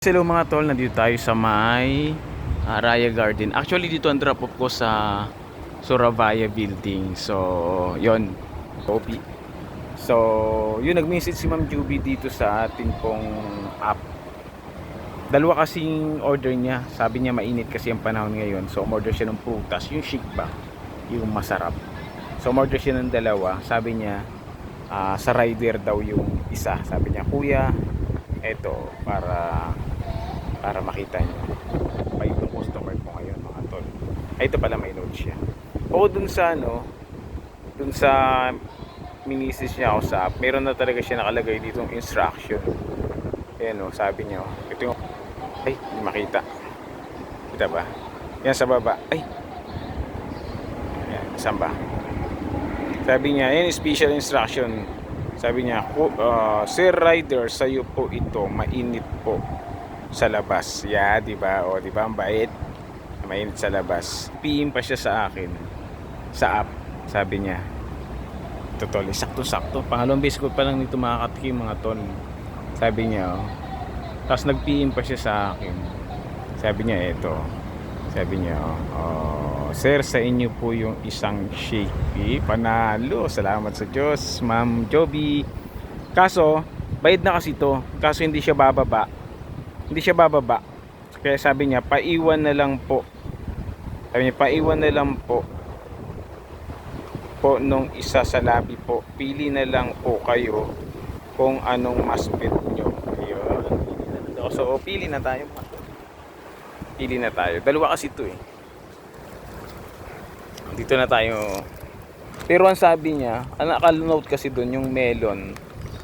Hello mga tol, nandito tayo sa may ah, Raya Garden. Actually dito ang drop off ko sa Surabaya building. So, yon Kopi. So, yun nag-message si Ma'am Juby dito sa atin pong app. Dalawa kasing order niya. Sabi niya mainit kasi ang panahon ngayon. So, umorder siya ng prutas, yung chic ba, yung masarap. So, umorder siya ng dalawa. Sabi niya, ah, sa rider daw yung isa. Sabi niya, kuya, eto, para para makita nyo pa yung customer ko ngayon mga tol. Ay ito pala may note siya. O dun sa ano dun sa minisis niya ako sa app meron na talaga siya nakalagay dito instruction. Ayan o sabi niya oh. ito yung ay hindi makita. Kita ba? Yan sa baba. Ay! Yan saan ba? Sabi niya yan special instruction. Sabi niya "Ku- ah, Sir Rider sa'yo po ito. Mainit po sa labas. Yeah, 'di ba? O, 'di ba ang bait? Mainit sa labas. PM pa siya sa akin sa app. Sabi niya. Totoo, sakto-sakto. Pangalawang beses ko pa lang nito makakatikim mga ton. Sabi niya, oh. Tapos nag-PM pa siya sa akin. Sabi niya, eto. Sabi niya, oh, Sir, sa inyo po yung isang shaky. Panalo. Salamat sa Diyos, Ma'am Joby. Kaso, bayad na kasi to. Kaso hindi siya bababa hindi siya bababa. Kaya sabi niya, paiwan na lang po. Sabi niya, paiwan na lang po. Po nung isa sa labi po. Pili na lang po kayo kung anong mas fit nyo. Ayun. So, pili na tayo. Pili na tayo. Dalawa kasi ito eh. Dito na tayo. Pero ang sabi niya, ang nakal-note kasi doon yung melon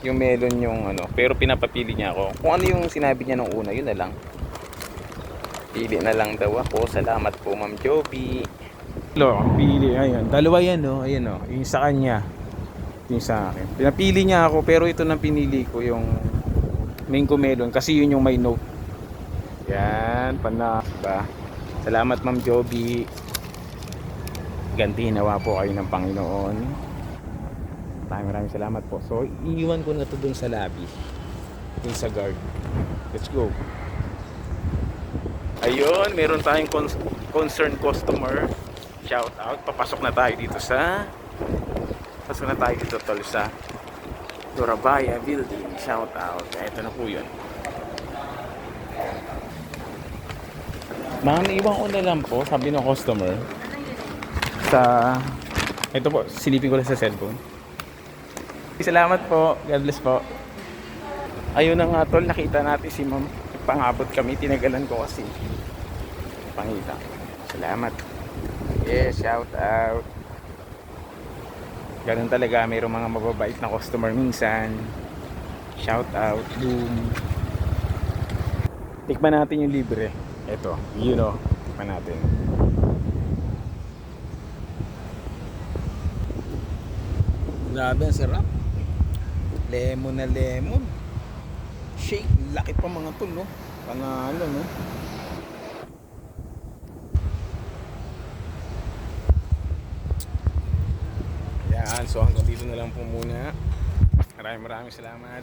yung melon yung ano pero pinapapili niya ako. Kung ano yung sinabi niya nung una yun na lang. Pili na lang daw ako. Salamat po ma'am Joby. Lo, pili. Ayun dalawa yan no? Ayun no? Yung sa kanya. Yung sa akin. Pinapili niya ako pero ito nang pinili ko yung mango melon. Kasi yun yung may note yan pana ba salamat ma'am Joby. Ganti nawa po kayo ng Panginoon Maraming maraming salamat po. So, iiwan ko na to dun sa lobby. Dun sa guard. Let's go. Ayun, meron tayong cons- concerned customer. Shout out. Papasok na tayo dito sa Pasok na tayo dito tol sa Surabaya Building. Shout out. Ito na po yun. Ma'am, iwan ko na lang po, sabi ng customer, sa... Ito po, silipin ko lang sa cellphone. Salamat po. God bless po. Ayun na nga tol, nakita natin si ma'am. Pangabot kami, tinagalan ko kasi. Pangita. Salamat. Yes, shout out. Ganun talaga, mayroong mga mababait na customer minsan. Shout out. Boom. Tikman natin yung libre. Ito, you know. Tikman natin. Grabe, ang sarap. Lemon na lemon. Shake, laki pa mga tol, no? Panalo, no? Yan, so hanggang dito na lang po muna. Maraming maraming salamat.